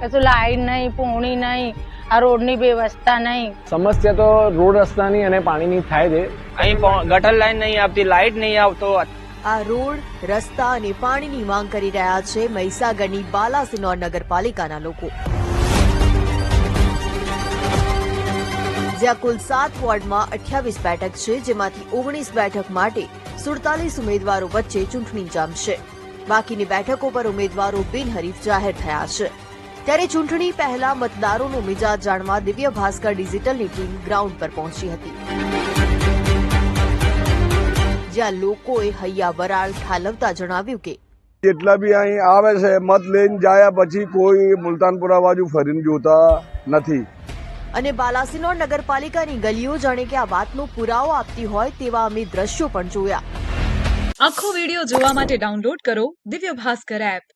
કશું લાઈટ નહીં પૂણી નહીં આ રોડની વ્યવસ્થા નહીં. સમસ્યા તો રોડ રસ્તાની અને પાણીની થાય છે. અહીં ગટર લાઈન નહીં આવતી લાઈટ નહીં આવતો. આ રોડ રસ્તા અને પાણીની માંગ કરી રહ્યા છે મહીસાગરની બાલાસિનોર નગરપાલિકાના લોકો. જ્યાં કુલ સાત વોર્ડમાં અઠ્યાવીસ બેઠક છે જેમાંથી ઓગણીસ બેઠક માટે સુડતાલીસ ઉમેદવારો વચ્ચે ચૂંટણી જામશે બાકીની બેઠકો પર ઉમેદવારો બિનહરીફ જાહેર થયા છે. ત્યારે ચૂંટણી પહેલા મતદારોનો મિજાજ જાણવા દિવ્ય ભાસ્કર ડિજિટલની ટીમ ગ્રાઉન્ડ પર પહોંચી હતી. જ્યાં લોકોએ હૈયા વરાળ ઠાલવતા જણાવ્યું કે જેટલા બી અહીં આવે છે મત લઈને જાય પછી કોઈ મુલતાનપુરા બાજુ ફરીને જોતા નથી. અને બાલાસિનોર નગરપાલિકાની ગલીઓ જાણે કે આ વાતનો પુરાવો આપતી હોય તેવા અમે દ્રશ્યો પણ જોયા. આખો વિડિયો જોવા માટે ડાઉનલોડ કરો દિવ્ય ભાસ્કર એપ.